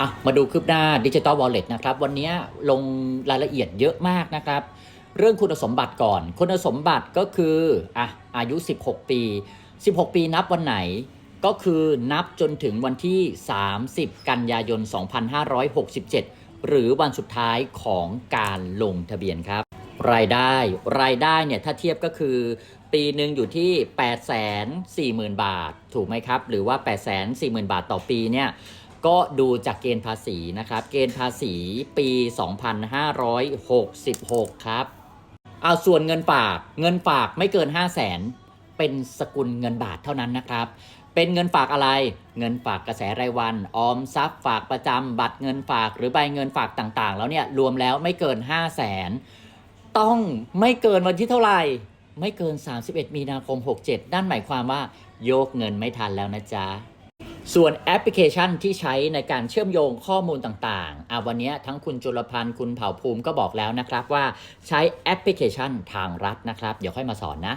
อะมาดูคืบหน้าดิจิ t a ลวอลเล็ตนะครับวันนี้ลงรายละเอียดเยอะมากนะครับ เรื่องคุณสมบัติก่อน คุณสมบัติก็คืออะอายุ 16 ปี 16 ปีนับวันไหนก็คือนับจนถึงวันที่ 30 กันยายน 2567 หรือวันสุดท้ายของการลงทะเบียนครับ รายได้รายได้เนี่ยถ้าเทียบก็คือ ปีหนึ่งอยู่ที่ 8 4 0 0 0 0 บาท ถูกไหมครับ หรือว่า 8 4 0 0 0 0 บาทต่อปีเนี่ย ก็ดูจากเกณฑ์ภาษีนะครับ เกณฑ์ภาษีปี 2566 ครับ เอาส่วนเงินฝาก เงินฝากไม่เกิน 5 0 0แสนเป็นสกุลเงินบาทเท่านั้นนะครับ เป็นเงินฝากอะไร เงินฝากกระแสรายวัน ออมทรัพย์ฝากประจำ บัตรเงินฝากหรือใบเงินฝากต่างๆ แล้วเนี่ยรวมแล้วไม่เกิน 5 0 0แสนต้องไม่เกินวันที่เท่าไหร่ไม่เกิน 31 มีนาคม 67 นั่นหมายความว่าโยกเงินไม่ทันแล้วนะจ๊ะ ส่วนแอปพลิเคชันที่ใช้ในการเชื่อมโยงข้อมูลต่างๆอะวันนี้ทั้งคุณจุลพันธ์คุณเผ่าภูมิก็บอกแล้วนะครับว่าใช้แอปพลิเคชันทางรัฐนะครับ เดี๋ยวค่อยมาสอนนะ